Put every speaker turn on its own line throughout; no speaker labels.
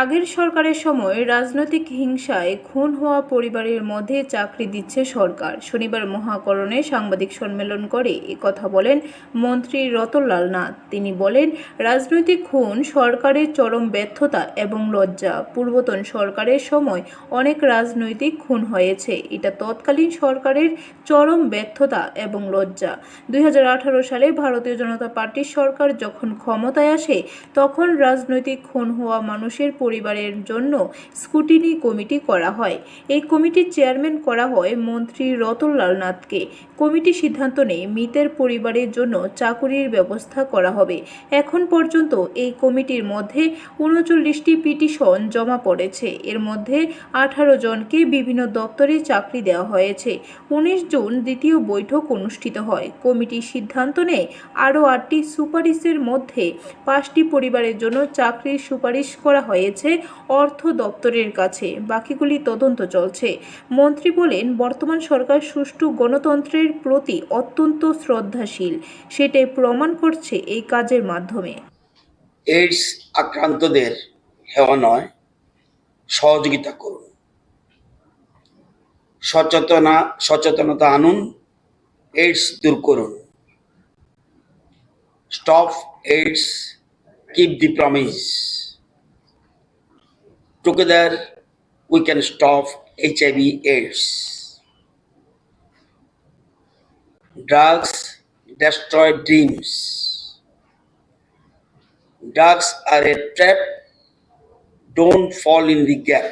আগের সরকারের সময় রাজনৈতিক হিংসায় খুন হওয়া পরিবারের মধ্যে চাকরি দিচ্ছে সরকার। শনিবার মহাকরণে সাংবাদিক সম্মেলন করে কথা বলেন মন্ত্রী রতনলাল নাথ। তিনি বলেন, রাজনৈতিক খুন সরকারের চরম ব্যর্থতা এবং লজ্জা। পূর্বতন সরকারের সময় অনেক রাজনৈতিক খুন হয়েছে। এটা তৎকালীন সরকারের চরম ব্যর্থতা এবং লজ্জা। দুই হাজার আঠারো সালে ভারতীয় জনতা পার্টির সরকার যখন ক্ষমতায় আসে, তখন রাজনৈতিক খুন হওয়া মানুষের পরিবারের জন্য স্কুটিনি কমিটি করা হয়। এই কমিটির চেয়ারম্যান করা হয় মন্ত্রী রতনলাল নাথকে। কমিটি সিদ্ধান্ত নেয় মৃতের পরিবারের জন্য চাকুরির ব্যবস্থা করা হবে। এখন পর্যন্ত এই কমিটির মধ্যে উনচল্লিশটি পিটিশন জমা পড়েছে। এর মধ্যে আঠারো জনকে বিভিন্ন দপ্তরে চাকরি দেওয়া হয়েছে। উনিশ জুন দ্বিতীয় বৈঠক অনুষ্ঠিত হয়। কমিটির সিদ্ধান্ত নেয় আরও আটটি সুপারিশের মধ্যে পাঁচটি পরিবারের জন্য চাকরির সুপারিশ করা হয়েছে। অর্থ দপ্তরের কাছে। বাকিগুলি তদন্ত চলছে। মন্ত্রী বলেন, বর্তমান সরকার সুষ্ঠু গণতন্ত্রের প্রতি অত্যন্ত শ্রদ্ধাশীল। সেটাই প্রমাণ করছে এই কাজের মাধ্যমে।
এইডস আক্রান্তদের হেওয়া নয়, সহযোগিতা করুন। সচেতনা, সচেতনতা আনুন এইডস দূর করুন। Stop AIDS keep the promise can stop H I V AIDS drugs destroy dreams Drugs are a trap. Don't fall in the gap.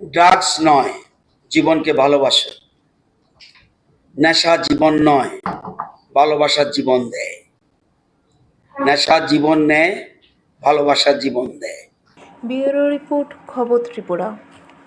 Drugs নয়, জীবনকে ভালোবাসে নেশা জীবন নয়, ভালোবাসার জীবন দেয় নেশা জীবন নেয় ভালোবাসার জীবন দেয়।
ব্যুরো রিপোর্ট খবর ত্রিপুরা।